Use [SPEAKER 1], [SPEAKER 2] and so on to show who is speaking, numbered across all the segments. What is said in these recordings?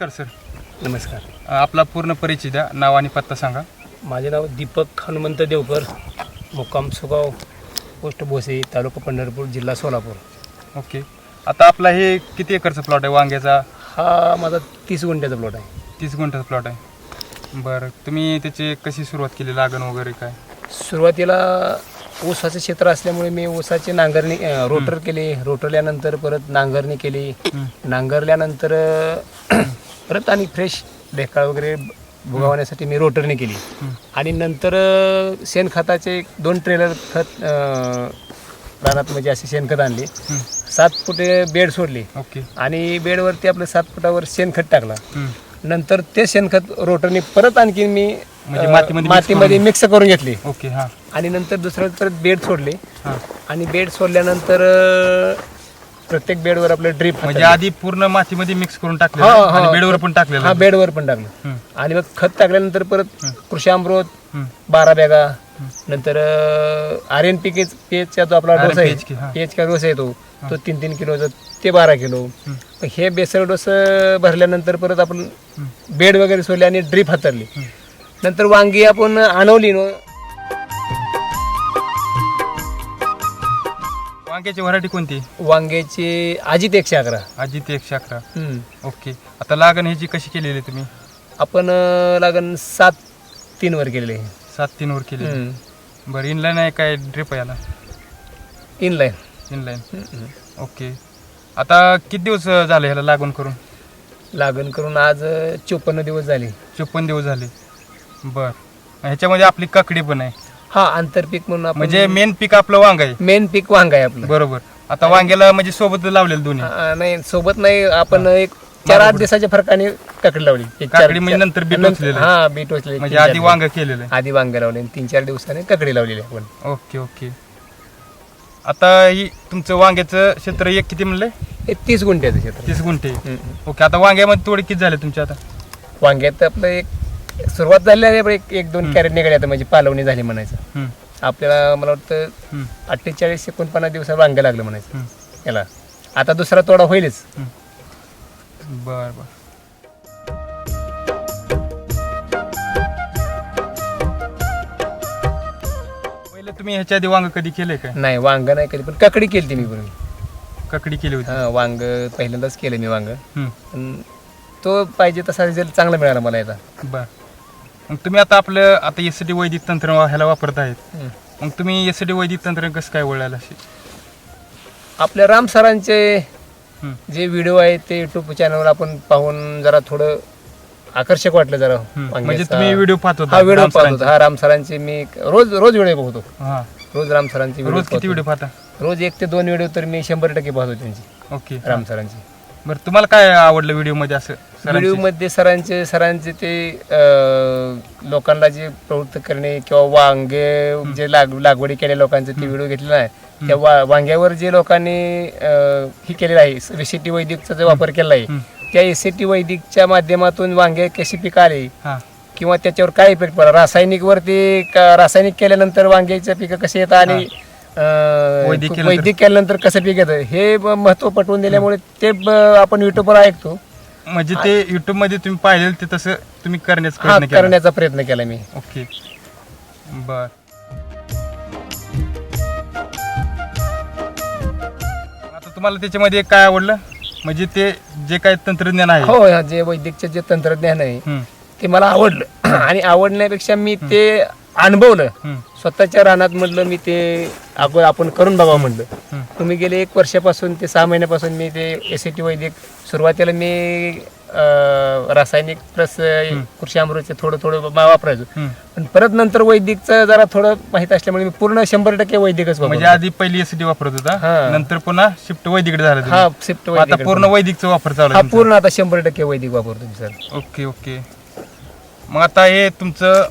[SPEAKER 1] नमस्कार सर.
[SPEAKER 2] नमस्कार.
[SPEAKER 1] आपला पूर्ण परिचय द्या नाव आणि पत्ता सांगा.
[SPEAKER 2] माझे नाव दीपक हनुमंत देवकर मुक्काम सुगाव पोस्ट भोसे तालुका पंढरपूर जिल्हा सोलापूर.
[SPEAKER 1] ओके. आता आपला हे किती एकरचा प्लॉट आहे वांग्याचा?
[SPEAKER 2] हा माझा तीस गुंठ्याचा प्लॉट आहे.
[SPEAKER 1] तीस गुंठाचा प्लॉट आहे. बरं तुम्ही त्याची कशी सुरुवात केली लागण वगैरे काय?
[SPEAKER 2] सुरुवातीला ऊसाचं क्षेत्र असल्यामुळे मी ऊसाची नांगरणी अं, रोटर केली. रोटरल्यानंतर परत नांगरणी केली.
[SPEAKER 1] हं.
[SPEAKER 2] नांगरल्यानंतर अं, परत आणि फ्रेश ढेकाळ वगैरे भुगावण्यासाठी मी रोटरने केली. आणि नंतर अं, शेणखताचे एक दोन ट्रेलर खत अं, रानात म्हणजे असे शेणखत आणले. सात फुटे बेड सोडली.
[SPEAKER 1] ओके.
[SPEAKER 2] आणि बेडवरती आपलं सात फुटावर शेणखत टाकला. नंतर ते शेणखत रोटरने परत आणखी मी
[SPEAKER 1] म्हणजे
[SPEAKER 2] अं,
[SPEAKER 1] मातीमध्ये mix
[SPEAKER 2] मातीमध्ये
[SPEAKER 1] करून-
[SPEAKER 2] मिक्स करून घेतली.
[SPEAKER 1] ओके हां.
[SPEAKER 2] आणि नंतर दुसरं परत बेड सोडले.
[SPEAKER 1] हां.
[SPEAKER 2] आणि बेड सोडल्यानंतर अं, प्रत्येक बेडवर आपलं ड्रीप
[SPEAKER 1] म्हणजे आधी पूर्ण मातीमध्ये मिक्स करून टाकले
[SPEAKER 2] हा, हा.
[SPEAKER 1] आणि बेडवर पण टाकलेलं
[SPEAKER 2] हा. बेडवर पण टाकलं. आणि मग खत टाकल्यानंतर परत. कृषी अमृत. बारा बॅगा नंतर आर एन पी केच जो आपला डोस आहे. पीएच का डोस आहे तो तो तीन तीन किलोचा ते बारा किलो
[SPEAKER 1] हं.
[SPEAKER 2] मग हे बेसर डोस भरल्यानंतर परत आपण बेड वगैरे सोडले आणि ड्रीप हातरली. नंतर वांगी आपण आणवली न
[SPEAKER 1] वांग्याची व्हरायटी कोणती?
[SPEAKER 2] वांग्याची अजित एकशे अकरा
[SPEAKER 1] अजित एकशे अकरा. ओके आता लागण ह्याची कशी केलेली आहे तुम्ही?
[SPEAKER 2] आपण अं, लागण सात तीन वर केलेले
[SPEAKER 1] सात तीन वर केली बरं इनलाईन आहे काय ड्रिप आहे याला?
[SPEAKER 2] इनलाईन
[SPEAKER 1] इनलाईन ओके आता किती दिवस झाले ह्याला लागून करून?
[SPEAKER 2] लागण करून आज चोपन्न दिवस झाले.
[SPEAKER 1] चोपन्न दिवस झाले. बर. ह्याच्यामध्ये आपली काकडी पण आहे.
[SPEAKER 2] हा आंतरपीक म्हणून आपण
[SPEAKER 1] म्हणजे मेन पीक आपलं वांग आहे.
[SPEAKER 2] मेन पीक वांग आहे आपलं.
[SPEAKER 1] बरोबर. आता वांग्याला म्हणजे सोबत लावलेलं दोन्ही.
[SPEAKER 2] नाही सोबत नाही आपण एक चार आठ दिवसाच्या फरकाने काकडी लावली. एक चार-
[SPEAKER 1] काकडी म्हणजे नंतर बी
[SPEAKER 2] नंतर-
[SPEAKER 1] टोचलेलं आहे.
[SPEAKER 2] हा बी टोचलेली.
[SPEAKER 1] म्हणजे
[SPEAKER 2] तीन
[SPEAKER 1] आधी वांग केलेलं.
[SPEAKER 2] आधी वांग लावले आणि तीन चार दिवसाने काकडी लावलेली आपण.
[SPEAKER 1] आहे ओके ओके. आता ही तुमचं वांग्याचं क्षेत्र एक किती म्हणलंय
[SPEAKER 2] हे तीस गुंठ्याचं क्षेत्र
[SPEAKER 1] तीस गुंठे.
[SPEAKER 2] हम्म.
[SPEAKER 1] ओके आता वांग्यामध्ये थोडे किती झाले तुमचे आता?
[SPEAKER 2] वांग्यात आपलं एक सुरुवात झाली आहे एक एक दोन कॅरेट निघाले आता म्हणजे पालवणी झाली म्हणायचं. आपल्याला मला वाटतं अठ्ठेचाळीस एकोणपन्नास दिवसात वांग लागलं म्हणायचं. याला. आता दुसरा तोडा होईलच.
[SPEAKER 1] बर बर. पहिले तुम्ही ह्याच्या आधी वांग कधी केलंय काय?
[SPEAKER 2] नाही वांग नाही कधी पण काकडी केली मी पण
[SPEAKER 1] काकडी केली होती.
[SPEAKER 2] हा वांग पहिल्यांदाच केलं मी वांग.
[SPEAKER 1] हम्म,
[SPEAKER 2] पण तो पाहिजे तसा रिझल्ट चांगला मिळाला मला याचा.
[SPEAKER 1] बर. मग तुम्ही आता आपलं आता एस टी वैदिक तंत्र ह्याला वापरत आहेत. मग तुम्ही एस टी वैदिक तंत्र कसं काय वळायला असे
[SPEAKER 2] आपल्या राम सरांचे जे व्हिडिओ आहेत ते युट्यूब चॅनलवर आपण पाहून जरा थोडं आकर्षक वाटलं जरा.
[SPEAKER 1] म्हणजे
[SPEAKER 2] वांग्याचा.
[SPEAKER 1] तुम्ही व्हिडिओ पाहतो
[SPEAKER 2] हा व्हिडिओ पाहतो हा राम सरांचे मी रोज रोज व्हिडिओ पाहतो
[SPEAKER 1] हा.
[SPEAKER 2] रोज राम सरांचे
[SPEAKER 1] रोज किती व्हिडिओ
[SPEAKER 2] व्हिडिओ
[SPEAKER 1] पाहता?
[SPEAKER 2] रोज एक ते दोन व्हिडिओ तर मी शंभर टक्के पाहतो त्यांची.
[SPEAKER 1] ओके.
[SPEAKER 2] राम सरांची.
[SPEAKER 1] बरं तुम्हाला काय आवडलं व्हिडिओमध्ये असं सरांची?
[SPEAKER 2] व्हिडिओमध्ये सरांचे सरांचे ते अं, लोकांना जे प्रवृत्त करणे किंवा वांगे जे लाग लागवडी केलेल्या लोकांचे ते व्हिडिओ घेतलेला आहे त्या वा- वांग्यावर जे लोकांनी अं, हे केलेलं आहे एसीटी वैदिकचा जो वापर केला आहे. त्या एसीटी वैदिकच्या माध्यमातून वांगे कशी पिकाले
[SPEAKER 1] हा.
[SPEAKER 2] किंवा त्याच्यावर काय इफेक्ट पडला? रासायनिक वरती का- रासायनिक केल्यानंतर वांग्याचे पिकं कसे येतात आणि अं,
[SPEAKER 1] वैदिक केल्यानंतर-
[SPEAKER 2] वैदिक केल्यानंतर कसं पीक येतं हे ब- महत्त्व पटवून दिल्यामुळे ते ब- आपण युट्यूबवर ऐकतो.
[SPEAKER 1] म्हणजे ते युट्यूबमध्ये तुम्ही पाहिलेलं ते तसं तुम्ही करण्याचा
[SPEAKER 2] हा
[SPEAKER 1] प्रयत्न केला.
[SPEAKER 2] करण्याचा प्रयत्न केला मी.
[SPEAKER 1] ओके. बर. आता तुम्हाला त्याच्यामध्ये काय आवडलं? म्हणजे ते जे काय तंत्रज्ञान आहे.
[SPEAKER 2] हो ह्या जे वैदिकचे जे तंत्रज्ञान आहे
[SPEAKER 1] हम्म,
[SPEAKER 2] ते मला आवडलं. आणि आवडण्यापेक्षा मी ते अनुभवलं.
[SPEAKER 1] हम्म,
[SPEAKER 2] स्वतःच्या रानात म्हटलं मी ते अगोदर आपण करून बघावं म्हटलं
[SPEAKER 1] हम्म.
[SPEAKER 2] तुम्ही गेले एक वर्षापासून ते सहा महिन्यापासून मी ते एस टी वैदिक सुरुवातीला मी रासायनिक प्लस कृषी अमृतचे थोडं थोडं वापरायचो. पण परत नंतर वैदिकचं जरा थोडं माहीत असल्यामुळे मी पूर्ण शंभर टक्के वैदिकच
[SPEAKER 1] म्हणजे आधी पहिली एसटी वापरत होता. नंतर पुन्हा शिफ्ट वैदिकडे झालं
[SPEAKER 2] हा. शिफ्ट
[SPEAKER 1] आता
[SPEAKER 2] वैदिक
[SPEAKER 1] पूर्ण वैदिकचा वापर चालू
[SPEAKER 2] हा. पूर्ण आता शंभर टक्के वैदिक वापरतो सर
[SPEAKER 1] ओके ओके मग आता हे तुमचं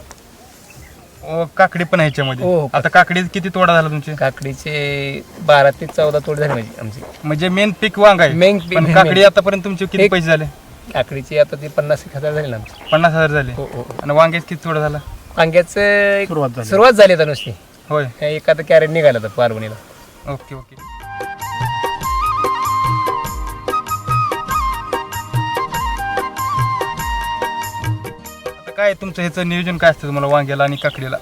[SPEAKER 1] अं, काकडी पण आहे ह्याच्यामध्ये
[SPEAKER 2] हो.
[SPEAKER 1] आता काकडी किती तोडा झाला तुमचे?
[SPEAKER 2] काकडीचे बारा ते चौदा तोड झाले माझी आमची.
[SPEAKER 1] म्हणजे मेन पीक वांग आहे.
[SPEAKER 2] Main पीक-
[SPEAKER 1] पण
[SPEAKER 2] main-
[SPEAKER 1] काकडी आतापर्यंत तुमचे किती
[SPEAKER 2] एक-
[SPEAKER 1] पैसे झाले?
[SPEAKER 2] काकडीची आता ती पन्नास एक हजार झाली ना आमची.
[SPEAKER 1] पन्नास हजार झाले.
[SPEAKER 2] हो हो
[SPEAKER 1] आणि वांग्याच किती तोडा झाला?
[SPEAKER 2] वांग्याचं एक
[SPEAKER 3] सुरुवात झाली.
[SPEAKER 2] सुरुवात झाली आता नुसती.
[SPEAKER 1] होय.
[SPEAKER 2] एखादं कॅरेट निघालं तर पारवणीला.
[SPEAKER 1] Okay okay. काय तुमचं ह्याचं नियोजन काय असतं तुम्हाला वांग्याला आणि काकडीला?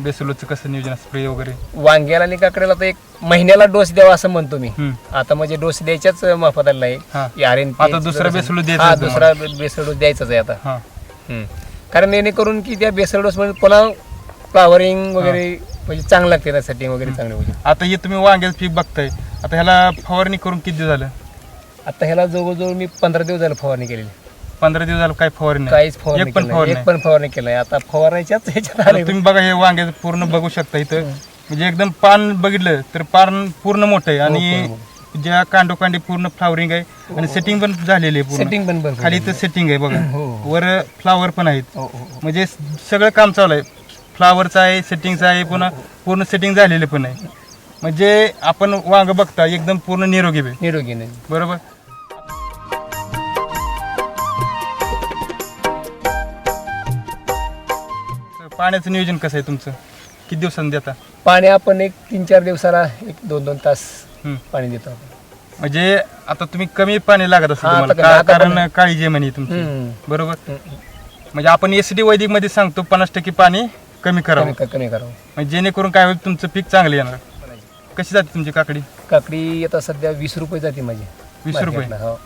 [SPEAKER 1] बेसलोचं कसं नियोजन स्प्रे वगैरे?
[SPEAKER 2] वांग्याला आणि काकड्याला तर एक महिन्याला डोस द्यावा असं म्हणतो मी.
[SPEAKER 1] हम्म.
[SPEAKER 2] आता म्हणजे डोस द्यायच्याच मोफत आलेला
[SPEAKER 1] हा.
[SPEAKER 2] आहे RNP
[SPEAKER 1] आता दुसरा बेसलो द्यायचा
[SPEAKER 2] हा
[SPEAKER 1] आहे
[SPEAKER 2] दुसरा बेसल डोस द्यायचाच आहे आता.
[SPEAKER 1] हां.
[SPEAKER 2] हम्म. कारण जेणेकरून की त्या बेसल डोस मध्ये पुन्हा फ्लावरिंग वगैरे म्हणजे चांगलं लागते ना सेटिंग वगैरे चांगली होते
[SPEAKER 1] आता हे तुम्ही वांग्याचं पीक बघताय. आता ह्याला फवारणी करून किती झालं?
[SPEAKER 2] आता ह्याला जवळजवळ मी पंधरा दिवस झालं फवारणी केलेली.
[SPEAKER 1] पंधरा दिवस झालं काय फवारणी नाही.
[SPEAKER 2] काहीच फवारणी
[SPEAKER 1] एक पण
[SPEAKER 2] केली
[SPEAKER 1] फवारणी
[SPEAKER 2] नाही. एक पण फवारणी केलं नाही. आता फवारायच्याच ह्याच्यात
[SPEAKER 1] आता
[SPEAKER 2] आले.
[SPEAKER 1] तुम्ही बघा हे वांग्याचं पूर्ण बघू शकता इथं. म्हणजे एकदम पान बघितलं तर पान पूर्ण मोठं आहे. आणि ज्या कांडोकांडी पूर्ण फ्लावरिंग आहे. आणि सेटिंग पण झालेली आहे पूर्ण.
[SPEAKER 2] सेटिंग पण
[SPEAKER 1] खाली इथं सेटिंग आहे बघा.
[SPEAKER 2] हो.
[SPEAKER 1] वर फ्लावर पण आहेत.
[SPEAKER 2] हो, हो, हो.
[SPEAKER 1] म्हणजे सगळं काम चालू आहे. फ्लावरचं आहे सेटिंगचं आहे पुन्हा पूर्ण सेटिंग झालेलं पण आहे. म्हणजे आपण वांग बघता एकदम पूर्ण निरोगी आहे
[SPEAKER 2] निरोगी नाही.
[SPEAKER 1] बरोबर? पाण्याचं नियोजन कसं आहे तुमचं? किती दिवसांनी देता?
[SPEAKER 2] पाणी आपण एक तीन चार दिवसाला एक दोन दोन तास
[SPEAKER 1] हम्म.
[SPEAKER 2] पाणी देतो आपण.
[SPEAKER 1] म्हणजे आता तुम्ही कमी पाणी लागत असेल
[SPEAKER 2] हा,
[SPEAKER 1] तुम्हाला.
[SPEAKER 2] आता
[SPEAKER 1] का-
[SPEAKER 2] आता
[SPEAKER 1] कारण काळी जे म्हणे तुमची.
[SPEAKER 2] हम्म.
[SPEAKER 1] बरोबर?
[SPEAKER 2] हम्म.
[SPEAKER 1] म्हणजे आपण एस डी वैदिकमध्ये सांगतो पन्नास टक्के पाणी कमी करावं.
[SPEAKER 2] कमी कमी करावं.
[SPEAKER 1] म्हणजे जेणेकरून काय होईल तुमचं पीक चांगलं येणार. कशी जाते तुमची काकडी?
[SPEAKER 2] काकडी आता सध्या वीस रुपये जाते माझी.
[SPEAKER 1] वीस रुपये?
[SPEAKER 2] मार्केटला, हो.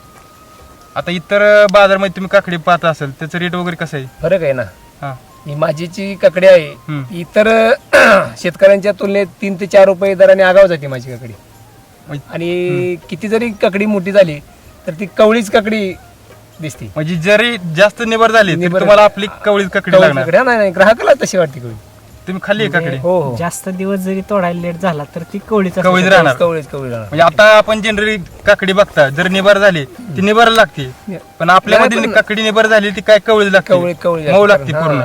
[SPEAKER 1] आता इतर बाजारमध्ये तुम्ही काकडी पाहत असेल त्याचं रेट वगैरे कसं आहे?
[SPEAKER 2] फरक आहे ना.
[SPEAKER 1] हा.
[SPEAKER 2] ही माझी जी काकडी आहे
[SPEAKER 1] हम्म.
[SPEAKER 2] इतर शेतकऱ्यांच्या तुलनेत तीन ते चार रुपये दराने आगाव जाते माझी काकडी.
[SPEAKER 1] म्हणजे-
[SPEAKER 2] आणि किती जरी काकडी मोठी झाली तर ती कवळीच काकडी दिसते.
[SPEAKER 1] म्हणजे जरी जास्त निबर झाली तरी
[SPEAKER 2] निबर-
[SPEAKER 1] तुम्हाला आपली कवळीच काकडी
[SPEAKER 2] कवळी
[SPEAKER 1] लागणार.
[SPEAKER 2] काकडी. हा, नाही नाही, ग्राहकाला तशी वाटते कवळी.
[SPEAKER 1] तुम्ही खाल्ली आहे काकडी?
[SPEAKER 2] हो हो.
[SPEAKER 3] जास्त दिवस जरी तोडायला लेट झाला तर ती कवळीच.
[SPEAKER 1] कवळीच राहणार.
[SPEAKER 2] कवळीच कवळी राहणार.
[SPEAKER 1] म्हणजे आता आपण जनरली काकडी बघता जर निबार झाली ती निबार लागते. पण आपल्यामध्ये
[SPEAKER 2] नाही, पण-
[SPEAKER 1] काकडी निबार झाली ती काय कवळी लागते.
[SPEAKER 2] कवळी कवळी
[SPEAKER 1] मऊ लागते. पूर्ण.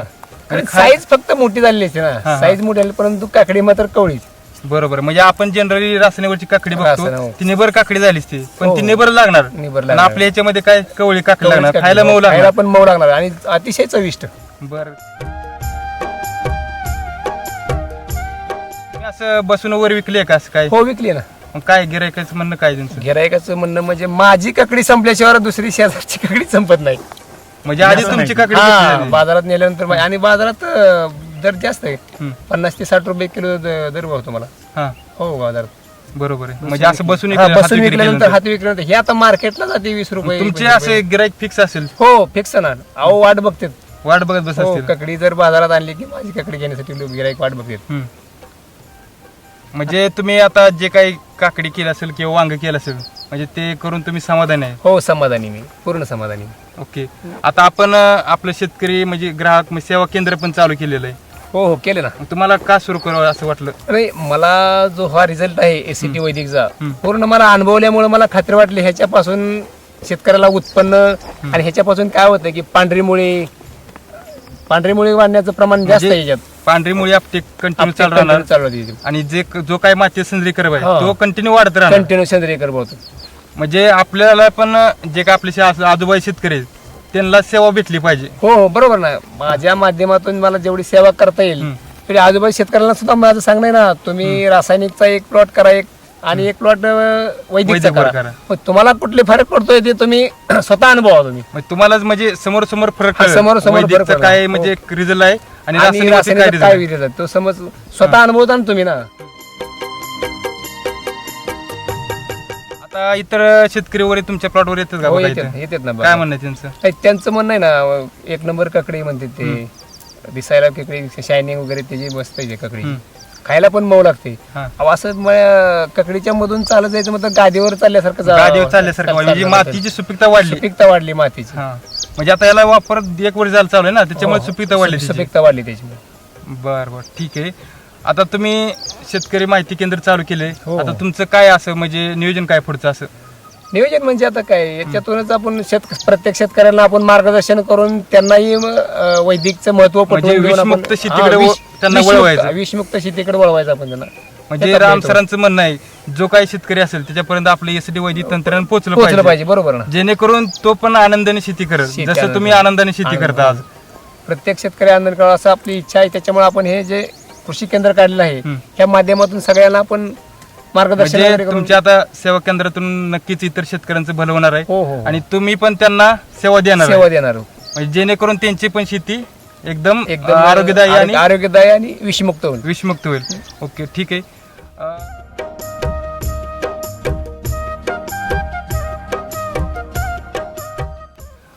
[SPEAKER 2] साईज फक्त मोठी झालेली असते
[SPEAKER 1] हा,
[SPEAKER 2] ना.
[SPEAKER 1] हा.
[SPEAKER 2] साईज मोठी झाली परंतु काकडी मात्र कवळीच
[SPEAKER 1] बरोबर. म्हणजे आपण जनरली रासायनिकवरची काकडी बघतो.
[SPEAKER 2] रासायनिक.
[SPEAKER 1] ती निबर काकडी झालीच ती पण
[SPEAKER 2] हो.
[SPEAKER 1] ती निबर लागणार.
[SPEAKER 2] निबर लागणार.
[SPEAKER 1] आपल्या याच्यामध्ये काय कवळी काकडी लागणार. खायला मऊ लागणार.
[SPEAKER 2] पण मऊ लागणार. आणि अतिशय चविष्ट.
[SPEAKER 1] बर. असं बसून वर विकले का असं काय?
[SPEAKER 2] हो विकली ना.
[SPEAKER 1] मग काय गिरायकाचं म्हणणं काय त्यांचं
[SPEAKER 2] गिरायकाचं म्हणणं म्हणजे माझी काकडी संपल्याशिवाय दुसरी शेजारची काकडी संपत नाही.
[SPEAKER 1] म्हणजे आधी तुमची काकडी
[SPEAKER 2] हा. बाजारात नेल्यानंतर आणि बाजारात अं, दर जास्त आहे. पन्नास ते साठ रुपये किलो द- दर भाव तुम्हाला
[SPEAKER 1] हा
[SPEAKER 2] हो बाजारात
[SPEAKER 1] बरोबर आहे म्हणजे असं बसून
[SPEAKER 2] हा,
[SPEAKER 1] विकलं, हात
[SPEAKER 2] बसून
[SPEAKER 1] विक्री
[SPEAKER 2] विकल्यानंतर
[SPEAKER 1] केल्यानंतर.
[SPEAKER 2] हात विकल्यानंतर हे आता मार्केटला जाते वीस रुपये
[SPEAKER 1] तुमचे
[SPEAKER 2] 25
[SPEAKER 1] असे गिराईक फिक्स असेल.
[SPEAKER 2] हो फिक्स ना अहो वाट बघते
[SPEAKER 1] वाट बघत बस
[SPEAKER 2] हो
[SPEAKER 1] असतील
[SPEAKER 2] काकडी जर बाजारात आणली की माझी काकडी घेण्यासाठी लोक गिराईक वाट बघते
[SPEAKER 1] हम्म. म्हणजे तुम्ही आता जे काही काकडी केलं असेल किंवा वांग केलं असेल म्हणजे ते करून तुम्ही समाधान आहे?
[SPEAKER 2] हो समाधानी मी. पूर्ण समाधानी.
[SPEAKER 1] ओके. आता आपण अं, आपलं शेतकरी म्हणजे ग्राहक म्हणजे सेवा केंद्र पण चालू केलेलं आहे.
[SPEAKER 2] हो हो केले ना
[SPEAKER 1] मग तुम्हाला का सुरू करावं असं वाटलं?
[SPEAKER 2] नाही मला जो हा रिझल्ट आहे एसीटी वैदिकचा
[SPEAKER 1] हम्म.
[SPEAKER 2] पूर्ण मला अनुभवल्यामुळे मला खात्री वाटली. ह्याच्यापासून शेतकऱ्याला उत्पन्न आणि ह्याच्यापासून काय होतं की पांढरी मुळी पांढरी मुळी वाढण्याचं प्रमाण जास्त आहे
[SPEAKER 1] म्हणजे
[SPEAKER 2] याच्यात.
[SPEAKER 1] पांढरी मुळी आपटे कंटिन्यू चालू राहणार.
[SPEAKER 2] चालू होती
[SPEAKER 1] आणि जे जो काही माती सेंद्रिय आहे
[SPEAKER 2] हा.
[SPEAKER 1] तो कंटिन्यू वाढत राहणार.
[SPEAKER 2] कंटिन्यू सेंद्रिय कर्ब होतं.
[SPEAKER 1] म्हणजे आपल्याला पण जे काय आपले आजूबाजू शेतकरी त्यांना सेवा भेटली पाहिजे.
[SPEAKER 2] हो हो बरोबर ना. माझ्या माध्यमातून मला जेवढी सेवा करता येईल. तरी आजूबाजू शेतकऱ्यांना सुद्धा माझं सांगणं ना तुम्ही रासायनिकचा एक प्लॉट करा एक आणि एक प्लॉट वैदिकचा
[SPEAKER 1] वैदिक
[SPEAKER 2] करा
[SPEAKER 1] करा.
[SPEAKER 2] मग तुम्हाला कुठले फरक पडतोय ते तुम्ही स्वतः अनुभवा तुम्ही
[SPEAKER 1] मग तुम्हालाच म्हणजे समोर समोर फरक
[SPEAKER 2] हा,
[SPEAKER 1] कळेल.
[SPEAKER 2] समोर-समोर फरक
[SPEAKER 1] वैदिकचं
[SPEAKER 2] कळेल.
[SPEAKER 1] काय
[SPEAKER 2] हो.
[SPEAKER 1] म्हणजे रिझल्ट आहे आणि काय
[SPEAKER 2] रासायनिक काय
[SPEAKER 1] रिझल्ट
[SPEAKER 2] विरोध तो समज स्वतः अनुभवता ना तुम्ही ना
[SPEAKER 1] आता इतर शेतकरी वगैरे तुमच्या प्लॉटवर येतात का
[SPEAKER 2] हो
[SPEAKER 1] बघा
[SPEAKER 2] येतात
[SPEAKER 1] इथं?
[SPEAKER 2] येतात ना
[SPEAKER 1] काय. म्हणणं आहे त्यांचं
[SPEAKER 2] नाही, त्यांचं म्हणणं आहे ना एक नंबर ककडी म्हणते ते दिसायला ककडी शायनिंग वगैरे त्याची मस्त आहे ककडी
[SPEAKER 1] हम्म.
[SPEAKER 2] खायला पण मऊ लागते.
[SPEAKER 1] हा.
[SPEAKER 2] अहो, असं म- ककडीच्या मधून चालत जायचं म्हणजे गादीवर चालल्यासारखं जा-
[SPEAKER 1] गादीवर चालल्यासारखं
[SPEAKER 2] चाल-
[SPEAKER 1] म्हणजे मातीची सुपीकता वाढली.
[SPEAKER 2] सुपीकता वाढली मातीची.
[SPEAKER 1] हा. म्हणजे आता याला वापर एक वर्ष झालं चालू आहे ना त्याच्यामुळे
[SPEAKER 2] हो.
[SPEAKER 1] सुपीकता वाढली
[SPEAKER 2] सुपी-
[SPEAKER 1] त्याची.
[SPEAKER 2] सुपीकता वाढली त्याची
[SPEAKER 1] बर बर. ठीक आहे. आता तुम्ही शेतकरी माहिती केंद्र चालू केले
[SPEAKER 2] हो.
[SPEAKER 1] आता तुमचं काय असं म्हणजे नियोजन काय पुढचं असं?
[SPEAKER 2] नियोजन म्हणजे आता काय याच्यातूनच आपण शेत प्रत्येक शेतकऱ्यांना आपण मार्गदर्शन करून त्यांनाही अं, वैदिकचं महत्त्व
[SPEAKER 1] म्हणजे
[SPEAKER 2] पटवून देऊन आपण-
[SPEAKER 1] विषमुक्त शेतीकडे
[SPEAKER 2] हा,
[SPEAKER 1] त्यांना
[SPEAKER 2] विषमुक्त-
[SPEAKER 1] वळवायचं.
[SPEAKER 2] विषमुक्त शेतीकडे वळवायचं आपण त्यांना
[SPEAKER 1] म्हणजे राम सरांचं म्हणणं आहे जो काही शेतकरी असेल त्याच्यापर्यंत आपलं एसडी वैदिक तंत्रज्ञान पोहोचलं
[SPEAKER 2] पोहोचलं
[SPEAKER 1] पाहिजे
[SPEAKER 2] पाहिजे बरोबर ना
[SPEAKER 1] जेणेकरून तो पण आनंदाने शेती करेल
[SPEAKER 2] शेती
[SPEAKER 1] जसं. तुम्ही आनंदाने शेती करता आज
[SPEAKER 2] प्रत्येक शेतकरी आंदोलन करावं असं आपली इच्छा आहे त्याच्यामुळे आपण हे जे कृषी केंद्र काढलेलं आहे
[SPEAKER 1] हम्म.
[SPEAKER 2] त्या माध्यमातून सगळ्यांना आपण मार्गदर्शन
[SPEAKER 1] म्हणजे
[SPEAKER 2] वगैरे करून
[SPEAKER 1] तुमच्या आता सेवा केंद्रातून नक्कीच इतर शेतकऱ्यांचं भलं होणार आहे.
[SPEAKER 2] हो हो
[SPEAKER 1] आणि तुम्ही पण त्यांना सेवा देणार आहे.
[SPEAKER 2] सेवा देणार आहोत.
[SPEAKER 1] म्हणजे जेणेकरून त्यांची पण शेती एकदम
[SPEAKER 2] एकदम
[SPEAKER 1] आरोग्यदायी आणि
[SPEAKER 2] आरोग्य- आरोग्यदायी आणि विषमुक्त होईल.
[SPEAKER 1] विषमुक्त होईल. ओके ठीक आहे. अं,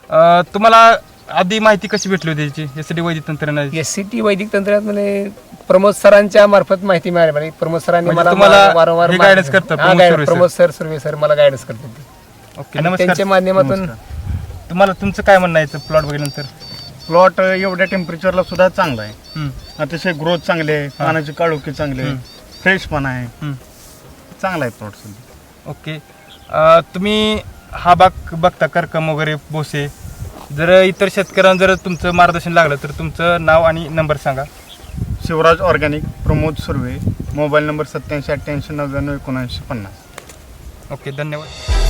[SPEAKER 1] अं, तुम्हाला आधी माहिती कशी भेटली होती त्याची यासाठी वैदिक तंत्रज्ञानाची
[SPEAKER 2] एस सी टी वैदिक तंत्रज्ञानामध्ये प्रमोद सरांच्या मार्फत माहिती मिळाली. म्हणजे प्रमोद सरांनी
[SPEAKER 1] म्हणजे
[SPEAKER 2] मला
[SPEAKER 1] तुम्हाला
[SPEAKER 2] वारंवार
[SPEAKER 1] हे guidance करतात,
[SPEAKER 2] हा,
[SPEAKER 1] Pramod
[SPEAKER 2] guide-
[SPEAKER 1] Surve sir.
[SPEAKER 2] Pramod sir Surve sir मला गायडन्स करतात ते.
[SPEAKER 1] ओके
[SPEAKER 2] आणि
[SPEAKER 1] नमस्कार
[SPEAKER 2] त्यांच्या माध्यमातून
[SPEAKER 1] तुम्हाला तुमचं काय म्हणणं आहे प्लॉट बघितल्यानंतर?
[SPEAKER 4] प्लॉट एवढ्या टेम्परेचरला सुद्धा चांगला आहे.
[SPEAKER 1] हम्म,
[SPEAKER 4] अतिशय ग्रोथ चांगली आहे. पानाची काळोखी चांगली आहे. फ्रेश पण आहे.
[SPEAKER 1] हम्म.
[SPEAKER 4] चांगला आहे प्लॉट सध्या.
[SPEAKER 1] ओके अं, तुम्ही हा बाग बघता करकम वगैरे बोसे. जर इतर शेतकऱ्यांना जर तुमचं मार्गदर्शन लागलं तर तुमचं नाव आणि नंबर सांगा.
[SPEAKER 4] Shivraj organic Pramod Surve mobile number सत्याऐंशी अठ्ठ्याऐंशी नव्याण्णव एकोणऐंशी पन्नास.
[SPEAKER 1] ओके धन्यवाद.